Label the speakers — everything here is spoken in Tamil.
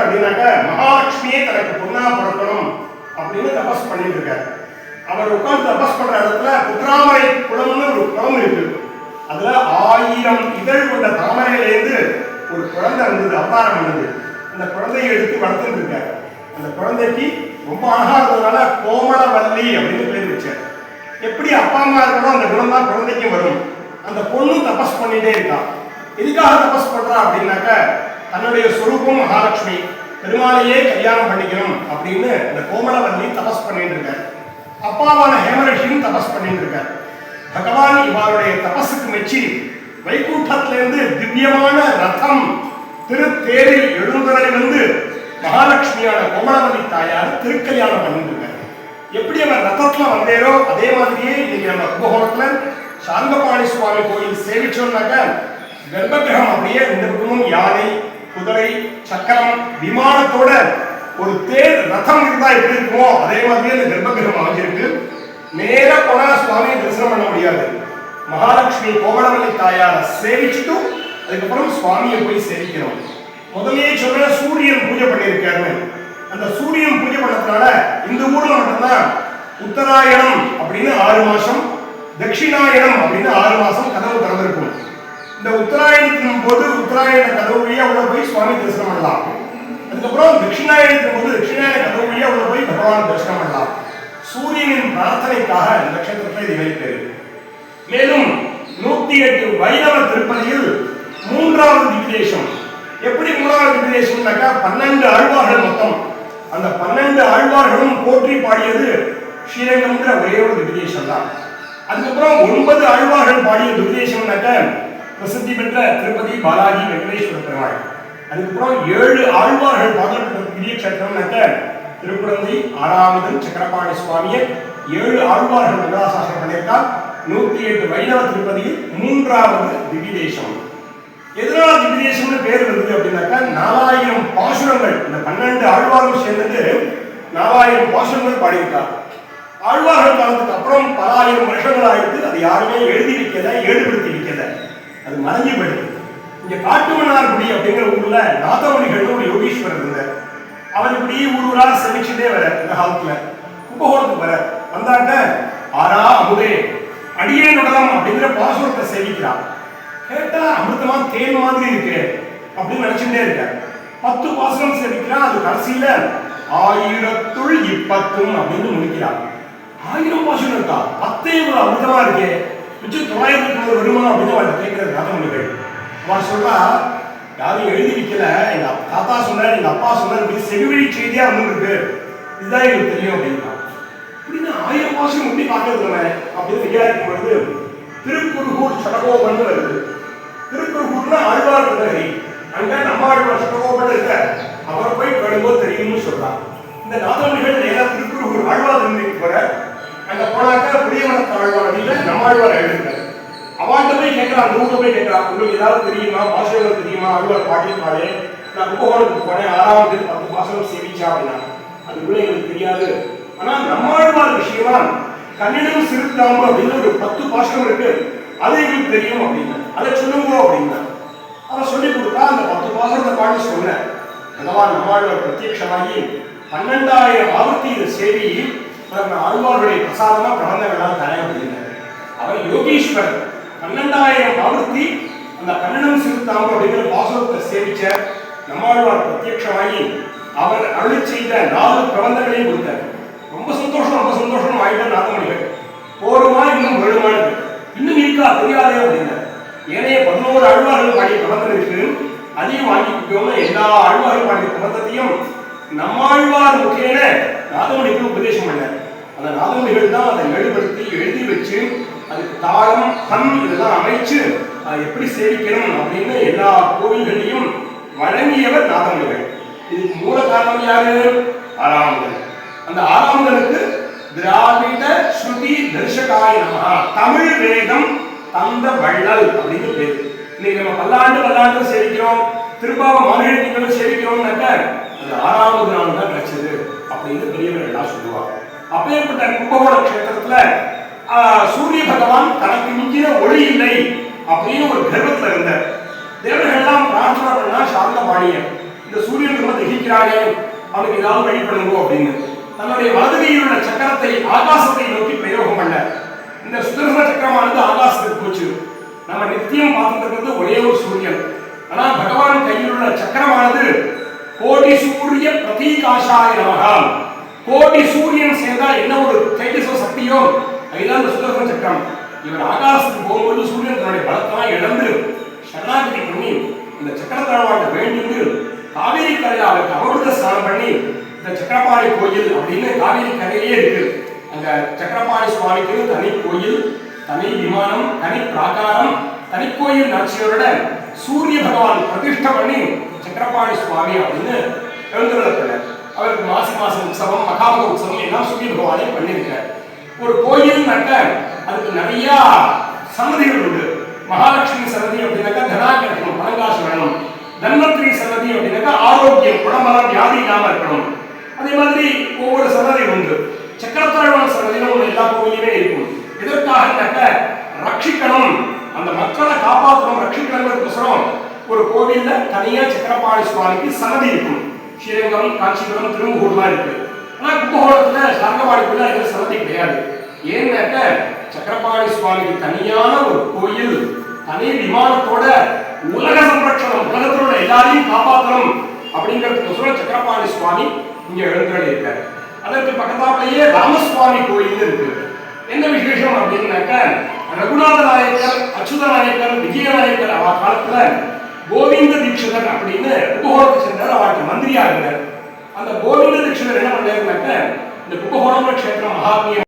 Speaker 1: அப்படின்னாக்க மகாலட்சுமியே தனக்கு பொண்ணா பிறக்கணும் அப்படின்னு தபஸ் பண்ணிட்டு இருக்காரு. அவர் உட்கார்ந்து தபஸ் பண்ற இடத்துல புத்ராமரை குளம்னு ஒரு குளம் இருக்கு. அதுல ஆயிரம் இதழ் கொண்ட தாமரையிலேருந்து ஒரு குழந்தை வந்தது அவதாரம் வந்தது. அந்த குழந்தையை எடுத்து வளர்த்துட்டு இருக்காரு. அந்த குழந்தைக்கு ரொம்ப அழகா இருந்ததுனால கோமளவல்லி அப்படின்னு பேர் வச்சார். எப்படி அப்பா அம்மா இருக்கணும் அந்த குணம் தான் குழந்தைக்கும் வரும். அந்த பொண்ணும் தபஸ் பண்ணிட்டே இருக்கான் எதுக்காக தபஸ் பண்றா அப்படின்னாக்க தன்னுடைய சொரூபம் மகாலட்சுமி பெருமாளையே கல்யாணம் பண்ணிக்கணும் அப்படின்னு இந்த கோமலவல்லி தபஸ் பண்ணிட்டு இருக்காரு. அப்பாவான ஹேமரிஷியும் தபஸ் பண்ணிட்டு இருக்காரு. பகவான் இவருடைய தபஸுக்கு மெச்சி வைகுண்டத்திலிருந்து திவ்யமான ரதம் திருத்தேரில் எழுந்தரை வந்து மகாலட்சுமியான கோமலவல்லி தாயார் திருக்கல்யாணம் பண்ணிட்டு எப்படி அவர் ரத்தத்துல வந்தேரோ அதே மாதிரியே இன்னைக்கு நம்ம கும்பகோணத்துல சாந்தபாணி சுவாமி கோயில் சேவிச்சோம்னாக்க கர்ப்பகிரகம் அப்படியே ரெண்டு பக்கமும் யானை குதிரை சக்கரம் விமானத்தோட ஒரு தேர் ரதம் இருந்தா எப்படி இருக்குமோ அதே மாதிரியே அந்த கர்ப்பகிரகம் அமைஞ்சிருக்கு. நேர போனா சுவாமியை தரிசனம் பண்ண முடியாது. மகாலட்சுமி கோவலவல்லி தாயார சேவிச்சுட்டு அதுக்கப்புறம் சுவாமியை போய் சேவிக்கிறோம். முதலே சொல்ற சூரியன் பூஜை பண்ணியிருக்காரு அந்த சூரியன் பூஜை பண்ணதுனால இந்த ஊர்ல மட்டும்தான் உத்தராயணம் அப்படின்னு ஆறு மாசம் தட்சிணாயணம் அப்படின்னு ஆறு மாசம் கதவு திறந்திருக்கும். இந்த உத்தராயணத்தின் போது உத்தராயண கதவு வழியா உள்ள போய் சுவாமி தரிசனம் பண்ணலாம். அதுக்கப்புறம் தட்சிணாயணத்தின் போது தட்சிணாயன கதவு வழியா உள்ள போய் பகவான் தரிசனம் பண்ணலாம். சூரியனின் பிரார்த்தனைக்காக நட்சத்திரத்தை இது வைத்தது மேலும் நூத்தி எட்டு வைணவ திருப்பதியில் மூன்றாவது திவ்யதேசம் எப்படி மூணாவது திவ்யதேசம்னாக்கா பன்னெண்டு ஆழ்வார்கள் மொத்தம். அந்த பன்னெண்டு ஆழ்வார்களும் போற்றி பாடியது ஸ்ரீரங்கம்ங்கிற ஒரே ஒரு திவ்யதேசம் தான் அதுக்கப்புறம் ஒன்பது ஆழ்வார்கள் பாடிய திவ்யதேசம்னாக்க பிரசித்தி பெற்ற திருப்பதி பாலாஜி வெங்கடேஸ்வர பெருமாள். அதுக்கப்புறம் ஏழு ஆழ்வார்கள் பாடப்பட்ட திவ்ய கஷேத்திரம்னாக்க திருக்குழந்தை ஆறாவது சக்கரபாணி சுவாமியை ஏழு ஆழ்வார்கள் மங்களாசாசனம் பண்ணியிருக்கார். நூத்தி எட்டு வைணவ திருப்பதியில் மூன்றாவது திவிதேசம் எதனால திவிதேசம்னு பேர் வருது அப்படின்னாக்கா நாலாயிரம் பாசுரங்கள் இந்த பன்னெண்டு ஆழ்வார்கள் சேர்ந்தது நாலாயிரம் பாசுரங்கள் பாடியிருக்கார். ஆழ்வார்கள் காலத்துக்கு அப்புறம் பல ஆயிரம் வருஷங்கள் ஆயிடுத்து அது யாருமே எழுதி வைக்கல ஏற்படுத்தி வைக்கல. அது மறைஞ்சு போயிடுது. இங்க காட்டுமன்னார்குடி அப்படிங்கிற ஊர்ல நாதமணிகள் ஒரு யோகீஸ்வரர் இருந்தார். அவர் இப்படி ஊர் ஊரா செமிச்சுட்டே வர இந்த காலத்துல. கும்பகோணத்துக்கு வர வந்தாக்க ஆரா அமுதே அடியே நுடலம் அப்படிங்கிற பாசுரத்தை சேவிக்கிறார் கேட்டா அமிர்தமா தேன் மாதிரி இருக்கு அப்படின்னு நினைச்சுட்டே இருக்க பத்து பாசுரம் சேவிக்கிறான் அது கடைசியில ஆயிரத்துள் இப்பத்தும் அப்படின்னு முடிக்கிறார் ஆயிரம் பாசுரம் இருக்கா பத்தே ஒரு அமிர்தமா இருக்கே. மிச்சம் தொள்ளாயிரத்தி தொண்ணூறு வருமானம் அப்படின்னு அவன் கேட்கிற நாதமணிகள் அவன் சொல்றா யாரும் எழுதி வைக்கல எங்க தாத்தா சொன்னார் எங்க அப்பா சொன்னார் செவிவழி செய்தியா இருக்கு இதுதான் எங்களுக்கு தெரியும் அப்படின்னா இப்படின்னு ஆயிரம் வருஷம் எப்படி பார்க்கறது நம்ம அப்படின்னு விசாரிக்கும் பொழுது திருக்குறுகூர் சடகோபன் வருது திருக்குறுகூர்னா ஆழ்வார் கேட்கறான் அந்த போய் உங்களுக்கு ஏதாவது தெரியுமா? பாஷைகள் தெரியுமா? அறுவர் பாட்டியிருப்பாளே நான் கும்பகோணத்துக்கு போனேன். ஆறாவது பத்து பாசனம் சேமிச்சா அப்படின்னா. அதுக்குள்ள எங்களுக்கு தெரியாது. ஆனா நம்மாழ்வார் விஷயமா கண்ணிடம் சிறுத்தாம்பு அப்படின்னு ஒரு பத்து பாசனம் இருக்கு. அது எங்களுக்கு தெரியும் அப்படின்னு. அதை சொல்லுங்க அப்படின்னா. அவன் சொல்லி கொடுத்தா அந்த பத்து பாசனத்தை பாடி சொன்னேன். பகவான் நம்மாழ்வார் பிரத்யட்சமாகி பன்னெண்டாயிரம் ஆவர்த்தி இந்த சேவையில் உனக்கு பிரசாதமா பிரபந்தங்களால் தர அப்படின்னாரு அவன் யோகீஸ்வரன். பன்னெண்டாயிரம் ஆவர்த்தி அந்த கன்னடம் சிறுத்தாம்பு அப்படிங்கிற பாசுரத்தை சேவிச்ச நம்மாழ்வார் பிரத்யட்சமாகி அவர் அருளி செய்த நாலு பிரபந்தங்களையும் கொடுத்தார். ரொம்ப சந்தோஷம் ரொம்ப சந்தோஷம் ஆயிட்ட நாதமணிகள் போருமா இன்னும் வருமானது இன்னும் இருக்கா தெரியாதே அப்படின்னார். ஏனைய பதினோரு அழ்வார்கள் பாடிய பிரபந்தம் இருக்கு அதையும் வாங்கிக்கோங்க எல்லா ஆழ்வார்கள் பாடிய பிரபந்தத்தையும் நம்மாழ்வார் முக்கியன நாதமணிக்கு உபதேசம் பண்ணார். அந்த நாதமணிகள் தான் அதை எழுபடுத்தி எழுதி வச்சு அதுக்கு தாரம் கண் இதெல்லாம் அமைச்சு அதை எப்படி சேவிக்கணும் அப்படின்னு எல்லா கோவில்களையும் வழங்கியவர் நாதமணிகள் இதுக்கு மூல காரணம் யாரு? ஆறாமுதல் அந்த ஆறாமுதலுக்கு திராவிட ஸ்ருதி தர்ஷகாய தமிழ் வேதம் தந்த வள்ளல் அப்படின்னு பேரு. இன்னைக்கு நம்ம பல்லாண்டு பல்லாண்டு சேவிக்கிறோம் திருப்பாவ மார்கழி திங்களும் சேவிக்கிறோம்னாக்க அது ஆறாவது நாள் தான் கிடைச்சது அப்படின்னு பெரியவர் எல்லாம் சொல்லுவாங்க. அப்பேற்பட்ட கும்பகோண கஷேத்திரத்துல சூரிய பகவான் தனக்கு மிஞ்சின ஒளி இல்லை அப்படின்னு ஒரு கர்வத்தில் இருந்தார். தேவர்கள்லாம் பிரார்த்தனை பண்ணா சாந்த பாணியன் இந்த சூரியனுக்கு வந்து மிதிக்கிறானே அவனுக்கு ஏதாவது வழி அப்படின்னு. தன்னுடைய வலதுகையில் உள்ள சக்கரத்தை ஆகாசத்தை நோக்கி பிரயோகம் பண்ண இந்த சுதர்சன சக்கரமானது ஆகாசத்துக்கு போச்சு. நம்ம நித்தியம் பார்த்துட்டு இருக்கிறது ஒரே ஒரு சூரியன். ஆனா பகவான் கையில் உள்ள சக்கரமானது கோடி சூரிய பிரதீகாஷாய நமகாம் கோடி சூரியன் சேர்ந்தா என்ன ஒரு தேஜச சக்தியோ அதுதான் இந்த சக்கரம் இவர் ஆகாசத்துக்கு போகும்போது சூரியன் தன்னுடைய பலத்தெல்லாம் இழந்து சரணாகதி பண்ணி இந்த சக்கரத்தாழ்வாட்ட வேண்டிட்டு காவேரி கரையில அவருக்கு அமிர்த ஸ்நானம் பண்ணி இந்த சக்கரபாணி கோயில் அப்படின்னு காவேரி கரையிலே இருக்கு. அந்த சக்கரபாணி சுவாமிக்கு தனி கோயில் தனி விமானம் தனி பிராகாரம் தனி கோயில் நாச்சியரோட சூரிய பகவான் பிரதிஷ்ட பண்ணி சக்கரபாணி சுவாமி அப்படின்னு எழுந்துள்ள அவருக்கு மாசி மாசம் உற்சவம் மகாமக உற்சவம் எல்லாம் சூரிய பகவானே பண்ணியிருக்கார். ஒரு கோயில் நட்ட அதுக்கு நிறைய சமதிகள் உண்டு. மகாலட்சுமி சரதி அப்படின்னாக்கா தனா கிடைக்கணும் பணங்காசு வேணும். தன்வந்திரி சரதி அப்படின்னாக்கா ஆரோக்கியம் உடம்பெல்லாம் வியாதி இல்லாமல் இருக்கணும். அதே மாதிரி ஒவ்வொரு சரதி உண்டு. சக்கரத்தாழ்வான சன்னதியும் ஒன்று எல்லா கோயிலுமே இருக்கும். எதற்காகனாக்க ரட்சிக்கணும். அந்த மக்களை காப்பாற்றணும் ரட்சிக்கணுங்கிறதுக்கோசரம் ஒரு கோவில்ல தனியா சக்கரபாணி சுவாமிக்கு சன்னதி இருக்கும். ஸ்ரீரங்கம் காஞ்சிபுரம் திருமுகூர்லாம் இருக்கு. ஆனா கும்பகோணத்துல சாரங்கபாடிக்குள்ள இருக்கிற சன்னதி கிடையாது. ஏன்னாக்க சக்கரபாணி சுவாமிக்கு தனியான ஒரு கோயில் தனி விமானத்தோட உலக சம்ரட்சணம் உலகத்தோட எல்லாரையும் காப்பாற்றணும் அப்படிங்கிறதுக்கோசரம் சக்கரபாணி சுவாமி இங்க எழுந்தருளி இருக்காரு. அதற்கு பக்கத்தாலேயே ராமசுவாமி கோயில் இருக்கு. என்ன விசேஷம் அப்படின்னாக்க ரகுநாத நாயக்கர் அச்சுத நாயக்கர் விஜய நாயக்கர் அவ காலத்துல கோவிந்த தீட்சிதர் அப்படின்னு கும்பகோணத்தை சென்றார். அவருக்கு மந்திரியா இருந்தார். அந்த கோவிந்த தீட்சிதர் என்ன பண்ணாருனாக்க இந்த கும்பகோணம் கஷேத்திரம் மகாத்மியம்